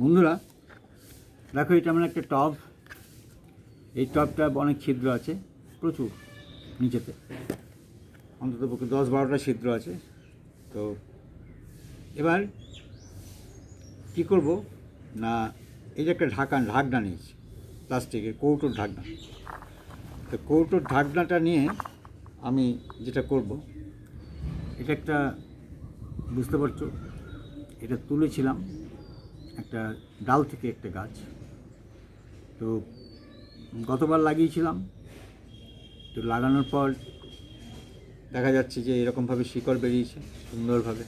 বন্ধুরা, দেখো এটা আমার একটা টব। এই টবটা অনেক ছিদ্র আছে, প্রচুর নিচেতে। অন্তত পক্ষে দশ বারোটা ছিদ্র আছে। তো এবার কি করব? না, এই যে একটা ঢাকা, ঢাকনা নিয়েছি, প্লাস্টিকের কৌটোর ঢাকনা। তো কৌটোর ঢাকনাটা নিয়ে আমি যেটা করব, এটা একটা, বুঝতে পারছ? এটা তুলেছিলাম। একটা ডাল থেকে একটা গাছ। তো গতবার লাগিয়েছিলাম। তো লাগানোর পর দেখা যাচ্ছে যে এরকমভাবে শিকড় বেরিয়েছে, সুন্দরভাবে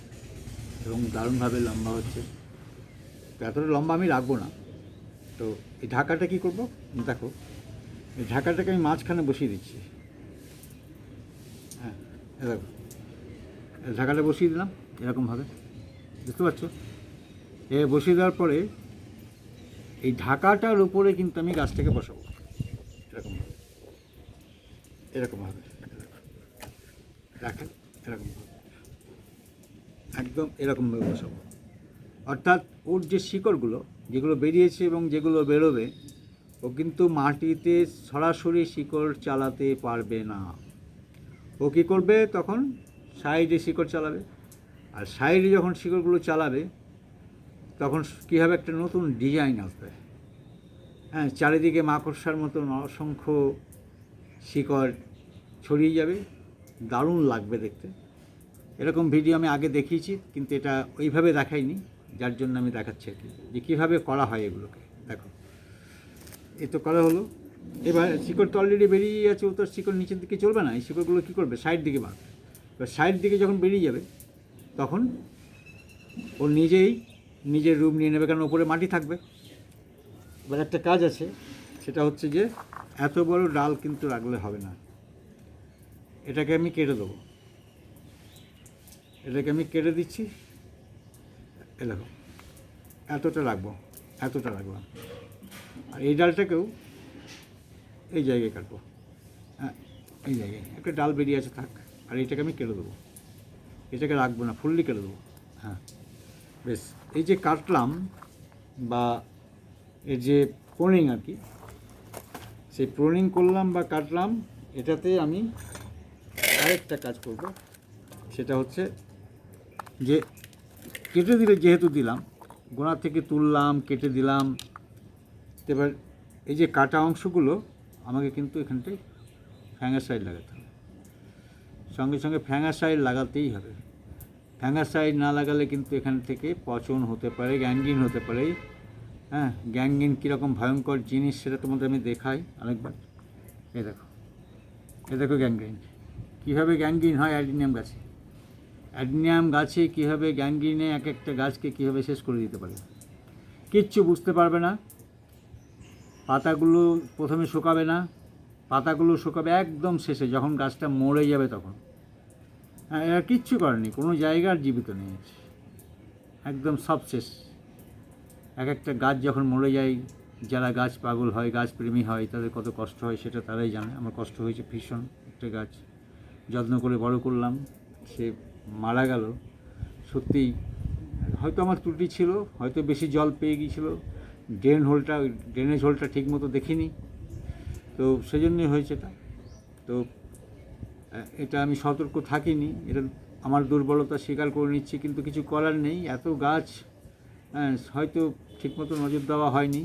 এবং দারুণভাবে লম্বা হচ্ছে। তো এতটা লম্বা আমি রাখব না। তো এই ঢাকাটা কী করব? দেখো, এই ঢাকাটাকে আমি মাঝখানে বসিয়ে দিচ্ছি। হ্যাঁ দেখো ঢাকাটা বসিয়ে দিলাম এরকমভাবে। বুঝতে পারছ এ বসিয়ে দেওয়ার পরে এই ঢাকাটার উপরে কিন্তু আমি গাছটাকে বসাবো। এরকম এরকমভাবে দেখেন এরকমভাবে একদম এরকমভাবে বসাবো। অর্থাৎ ওর যে শিকড়গুলো, যেগুলো বেরিয়েছে এবং যেগুলো বেরোবে, ও কিন্তু মাটিতে সরাসরি শিকড় চালাতে পারবে না। ও কী করবে? তখন সাইডে শিকড় চালাবে। আর সাইডে যখন শিকড়গুলো চালাবে তখন কী হবে একটা নতুন ডিজাইন আসবে? হ্যাঁ চারিদিকে মাকড়সার মতন অসংখ্য শিকড় ছড়িয়ে যাবে, দারুণ লাগবে দেখতে। এরকম ভিডিও আমি আগে দেখিয়েছি, কিন্তু এটা ওইভাবে দেখাইনি, যার জন্য আমি দেখাচ্ছি আর কি, যে কীভাবে করা হয় এগুলোকে। দেখো, এ তো করা হলো। এবার শিকড় তো অলরেডি বেরিয়ে আছে, ও তো শিকড় নিচের দিকে চলবে না, এই শিকড়গুলো কী করবে? সাইড দিকে বাড়বে। এবার সাইড দিকে যখন বেরিয়ে যাবে, তখন ও নিজেই নিজের রুম নিয়ে নেবে, কারণ ওপরে মাটি থাকবে। এবার একটা কাজ আছে, সেটা হচ্ছে যে, এত বড় ডাল কিন্তু রাখলে হবে না। এটাকে আমি কেটে দেবো। এটাকে আমি কেটে দিচ্ছি। এ দেখো, এতটা রাখব, এতটা রাখলাম আর এই ডালটাকেও এই জায়গায় কাটবো। হ্যাঁ এই জায়গায়, একটা ডাল বেরিয়ে আছে, থাক। আর এটাকে আমি কেটে দেবো। এটাকে রাখব না, ফুললি কেটে দেবো। হ্যাঁ। বেশ, এই যে কাটলাম বা এর যে প্রোনিং আর কি, সেই প্রোনিং করলাম বা কাটলাম, এটাতে আমি আরেকটা কাজ করব, সেটা হচ্ছে যে কেটে দিলে যেহেতু দিলাম গোড়া থেকে তুললাম, কেটে দিলাম, এবার এই যে কাটা অংশগুলো আমাকে কিন্তু এখানটায় ফ্যাঙ্গাসাইড লাগাতে হবে। সঙ্গে সঙ্গে ফ্যাঙ্গাসাইড লাগাতেই হবে। ফ্যাঙ্গাসাইড না লাগালে কিন্তু এখান থেকে পচন হতে পারে গ্যাঙ্গিন হতে পারে। হ্যাঁ গ্যাঙ্গিন কীরকম ভয়ঙ্কর জিনিস সেটা তোমাদের আমি দেখাই আরেকবার। এ দেখো এ দেখো গ্যাঙ্গিন কীভাবে গ্যাঙ্গিন হয় অ্যাডিনিয়াম গাছে? অ্যাডিনিয়াম গাছে কীভাবে গ্যাঙ্গিনে এক একটা গাছকে কীভাবে শেষ করে দিতে পারে? কিচ্ছু বুঝতে পারবে না। পাতাগুলো প্রথমে শুকাবে না, পাতাগুলো শুকাবে একদম শেষে, যখন গাছটা মরে যাবে তখন। এরা কিচ্ছু করেনি, কোনো জায়গার জীবিত নেই। একদম সব শেষ। এক একটা গাছ যখন মরে যায়, যারা গাছ পাগল হয়, গাছ প্রেমী হয়, তাদের কত কষ্ট হয় সেটা তারাই জানে। আমার কষ্ট হয়েছে ভীষণ একটা গাছ। যত্ন করে বড় করলাম, সে মারা গেল। সত্যিই, হয়তো আমার ত্রুটি ছিল, হয়তো বেশি জল পেয়ে গিয়েছিল। ড্রেন হোলটা, ড্রেনেজ হোলটা ঠিক মতো দেখিনি। তো সেজন্যই হয়েছে এটা তো এটা আমি সতর্ক থাকিনি। এটা আমার দুর্বলতা স্বীকার করে নিচ্ছি কিন্তু কিছু করার নেই। এত গাছ হ্যাঁ, হয়তো ঠিকমতো নজর দেওয়া হয়নি।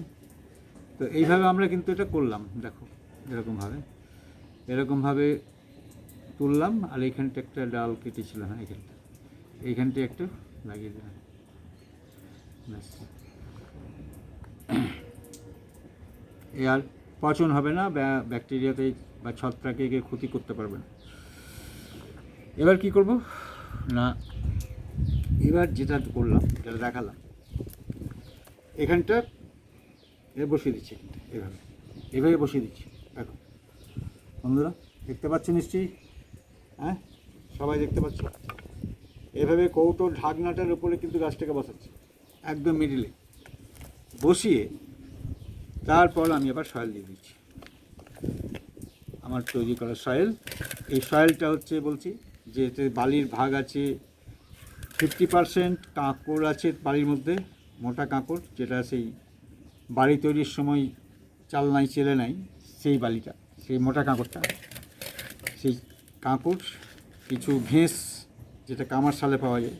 তো এইভাবে আমরা কিন্তু এটা করলাম দেখো এরকমভাবে। এরকমভাবে তুললাম আর এইখানটা একটা ডাল কেটেছিলাম হ্যাঁ এইখানটা। এইখানটা একটা লাগিয়ে দিলাম। ব্যাস। এ আর পচন হবে না ব্যাকটেরিয়াতে বা ছত্রাকে ক্ষতি করতে পারবে না। এবার কি করব? না। এবার যেটা করলাম, যেটা দেখালাম, এখানটা এ বসিয়ে দিচ্ছি এখানটা, এভাবে। এভাবে বসিয়ে দিচ্ছি, দেখো। বন্ধুরা, দেখতে পাচ্ছ নিশ্চয়ই? হ্যাঁ? সবাই দেখতে পাচ্ছ? এভাবে কৌটোর ঢাকনাটার উপরে কিন্তু গাছটাকে বসাচ্ছি, একদম মিডিলে বসিয়ে তারপর আমি আবার সয়েল দিয়ে দিচ্ছি। আমার তৈরি করা সয়েল এই সয়েলটা হচ্ছে বলছি যে এতে বালির ভাগ আছে ফিফটি পারসেন্ট কাঁকড় আছে বালির মধ্যে, মোটা কাঁকড়, যেটা সেই বাড়ি তৈরির সময় চাল নাই চেলে নাই, সেই বালিটা, সেই মোটা কাঁকড়টা। সেই কাঁকড়, কিছু ঘেঁস, যেটা কামার সালে পাওয়া যায়,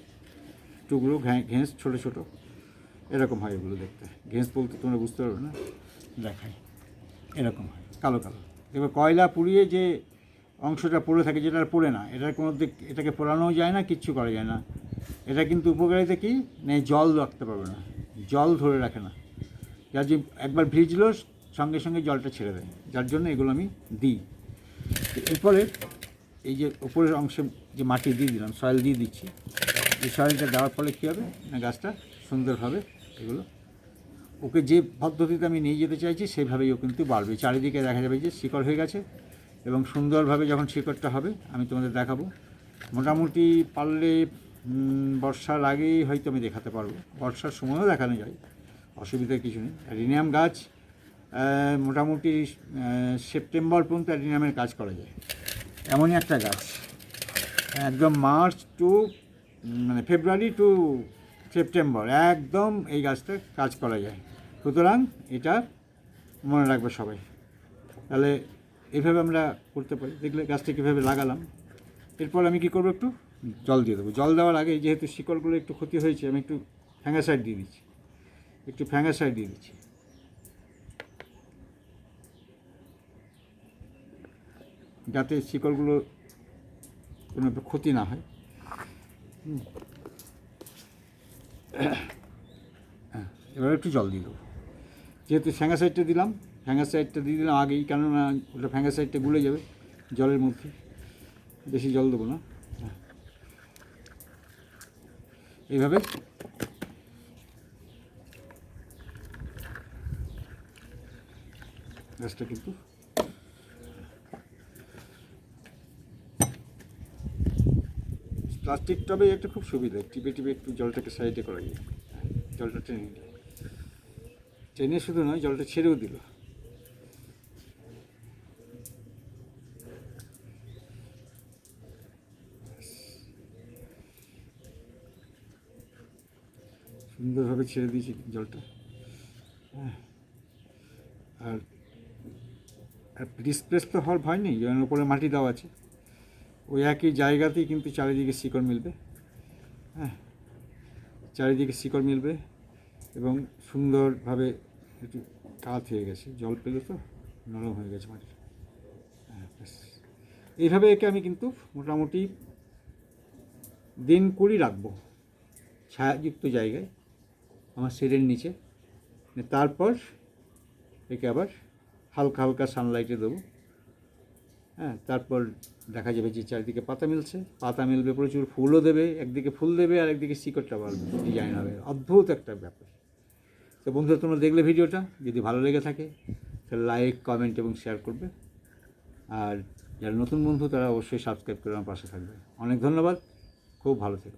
টুকরো ঘেঁস ছোটো ছোটো, এরকম হয় এগুলো দেখতে। ঘেঁস বলতে তোমরা বুঝতে পারবে না? দেখাই। এরকম হয়, কালো কালো। এবার কয়লা পুড়িয়ে যে অংশটা পড়ে থাকে যেটা পড়ে না। এটার কোনো দিক, এটাকে পোড়ানোও যায় না, কিচ্ছু করা যায় না। এটা কিন্তু উপকারিতা কি? না এই জল রাখতে পারবে না। জল ধরে রাখে না। যার যে একবার ভিজলো, সঙ্গে সঙ্গে জলটা ছেড়ে দেয়। যার জন্য এগুলো আমি দিই। এরপরে এই যে উপরের অংশে যে মাটি দিয়ে দিলাম, সয়েল দিয়ে দিচ্ছি, এই সয়েলটা দেওয়ার ফলে কী হবে? না, গাছটা সুন্দরভাবে এগুলো। ওকে যে পদ্ধতিতে আমি নিয়ে যেতে চাইছি, সেভাবেই ও কিন্তু বাড়বে। চারিদিকে দেখা যাবে যে শিকড় হয়ে গেছে। এবং সুন্দরভাবে যখন শিকড়টা হবে, আমি তোমাদের দেখাবো। মোটামুটি পারলে বর্ষার আগেই হয়তো আমি দেখাতে পারব। বর্ষার সময়ও দেখানো যায় অসুবিধার কিছু নেই। অ্যাডিনিয়াম গাছ মোটামুটি সেপ্টেম্বর পর্যন্ত অ্যাডিনিয়ামের কাজ করা যায়। এমনই একটা গাছ। একদম মার্চ টু মানে ফেব্রুয়ারি টু সেপ্টেম্বর, একদম এই গাছটা কাজ করা যায়। সুতরাং এটা মনে রাখবে সবাই। তাহলে এইভাবে আমরা করতে পারি। দেখলে গাছটা কীভাবে লাগালাম। এরপর আমি কি করব একটু? জল দিয়ে দেবো। জল দেওয়ার আগে যেহেতু শিকড়গুলো একটু ক্ষতি হয়েছে আমি একটু ফ্যাঙ্গাসাইড দিয়ে দিচ্ছি। একটু ফ্যাঙ্গাসাইড দিয়ে দিচ্ছি। যাতে শিকড়গুলো কোনো ক্ষতি না হয়। হ্যাঁ, এবার একটু জল দিয়ে দেবো। যেহেতু ফ্যাঙ্গাসাইডটা দিলাম ফ্যাঙ্গাসাইডটা দিয়ে দিলাম আগেই কেননা ওটা ফ্যাঙ্গাসাইডটা গুলে যাবে জলের মধ্যে। বেশি জল দেবো না। এইভাবে। গাছটা কিন্তু। প্লাস্টিক টবে একটা খুব সুবিধা টিপে টিপে একটু জলটাকে সাইডে করা যায়। হ্যাঁ, জলটা টেনে নিল টেনে শুধু নয় জলটা ছেড়েও দিল। সুন্দরভাবে ছেড়ে দিয়েছি জলটা। হ্যাঁ। আর ডিসপ্লেস তো হওয়ার ভয় নেই যেমন উপরে মাটি দেওয়া আছে। ওই একই জায়গাতেই কিন্তু চারিদিকে শিকড় মিলবে। হ্যাঁ। চারিদিকে শিকড় মিলবে এবং সুন্দরভাবে একটু কাত হয়ে গেছে। জল পেলে তো নরম হয়ে গেছে মাটি হ্যাঁ। এইভাবে একে আমি কিন্তু মোটামুটি দিন কুড়ি রাখব। ছায়াযুক্ত জায়গায়। আমার শেডের নিচে। তারপর একে আবার হালকা হালকা সানলাইটে দেবো। হ্যাঁ তারপর দেখা যাবে যে চারিদিকে পাতা মিলছে। পাতা মিলবে, প্রচুর ফুলও দেবে, একদিকে ফুল দেবে আর একদিকে শিকড়টা বাড়বে। ডিজাইন হবে। অদ্ভুত একটা ব্যাপার। তো বন্ধুরা, তোমরা দেখলে ভিডিওটা। যদি ভালো লেগে থাকে, তাহলে লাইক কমেন্ট এবং শেয়ার করবে। আর যারা নতুন বন্ধু, তারা অবশ্যই সাবস্ক্রাইব করে আমার পাশে থাকবে। অনেক ধন্যবাদ। খুব ভালো থেকো।